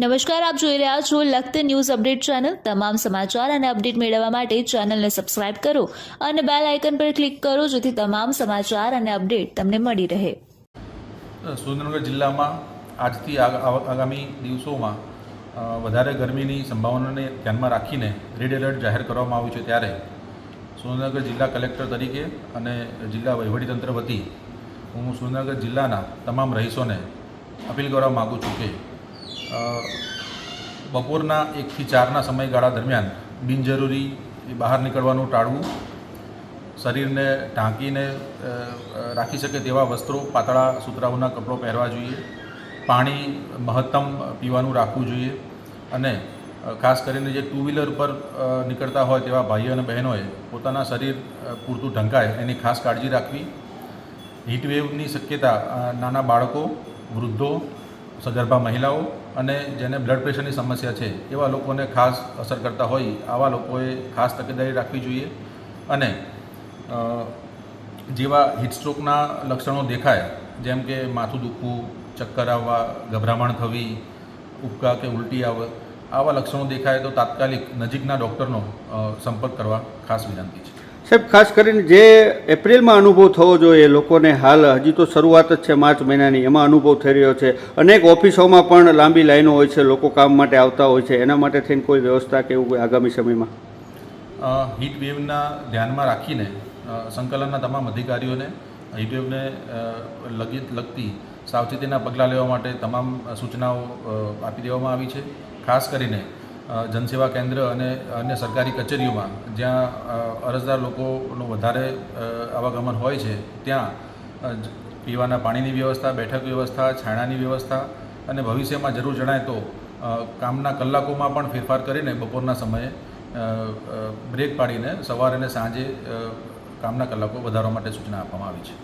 નમસ્કાર, આપ જોઈ રહ્યા છો લખત ન્યૂઝ અપડેટ ચેનલ. તમામ સમાચાર અને અપડેટ મેળવવા માટે ચેનલને સબસ્ક્રાઇબ કરો અને બેલ આઇકન પર ક્લિક કરો જેથી તમામ સમાચાર અને અપડેટ તમને મળી રહે. સુરેન્દ્રનગર જિલ્લામાં આજથી આગામી દિવસોમાં વધારે ગરમીની સંભાવનાને ધ્યાનમાં રાખીને રેડ એલર્ટ જાહેર કરવામાં આવ્યું છે ત્યારે સુરેન્દ્રનગર જિલ્લા કલેક્ટર તરીકે અને જિલ્લા વહીવટીતંત્ર વતી હું સુરેન્દ્રનગર જિલ્લાના તમામ રહીશોને અપીલ કરવા માગું છું કે બપોરના એકથી ચારના સમયગાળા દરમિયાન બિનજરૂરી બહાર નીકળવાનું ટાળવું, શરીરને ઢાંકીને રાખી શકે તેવા વસ્ત્રો, પાતળા સુતરાઉના કપડો પહેરવા જોઈએ, પાણી મહત્તમ પીવાનું રાખવું જોઈએ અને ખાસ કરીને જે ટુ વ્હીલર પર નીકળતા હોય તેવા ભાઈઓ અને બહેનોએ પોતાના શરીર પૂરતું ઢંકાય એની ખાસ કાળજી રાખવી. હીટવેવની શક્યતા નાના બાળકો, વૃદ્ધો સગર્ભા મહિલાઓ અને જેને બ્લડ પ્રેશરની સમસ્યા છે, એવા લોકોને ખાસ અસર કરતા હોય, આવા લોકોએ ખાસ તકેદારી રાખવી જોઈએ. અને જેવા હિટસ્ટ્રોકના લક્ષણો દેખાય, જેમ કે માથું દુખવું, ચક્કર આવવા, ગભરામણ થવી, ઉબકા કે ઉલટી આવે આવા લક્ષણો દેખાય તો તાત્કાલિક નજીકના ડૉક્ટરનો સંપર્ક કરવા ખાસ વિનંતી છે. સાહેબ, ખાસ કરીને જે એપ્રિલમાં અનુભવ થવો જોઈએ લોકોને હાલ, હજી તો શરૂઆત જ છે માર્ચ મહિનાની, એમાં અનુભવ થઈ રહ્યો છે. અનેક ઓફિસોમાં પણ લાંબી લાઈનો હોય છે, લોકો કામ માટે આવતા હોય છે. એના માટે થઈને કોઈ વ્યવસ્થા કે એવું કોઈ આગામી સમયમાં? હીટ વેવના ધ્યાનમાં રાખીને સંકલનના તમામ અધિકારીઓને, હીટ વેવને લગી, લગતી સાવચેતીના પગલાં લેવા માટે તમામ સૂચનાઓ આપી દેવામાં આવી છે. ખાસ કરીને જનસેવા કેન્દ્ર અને અન્ય સરકારી કચેરીઓમાં, જ્યાં અરજદાર લોકોનું વધારે આવાગમન હોય છે, ત્યાં પીવાના પાણીની વ્યવસ્થા, બેઠક વ્યવસ્થા, છાણાની વ્યવસ્થા અને ભવિષ્યમાં જરૂર જણાય તો કામના કલાકોમાં પણ ફેરફાર કરીને બપોરના સમયે બ્રેક પાડીને સવારે અને સાંજે કામના કલાકો વધારવા માટે સૂચના આપવામાં આવી છે.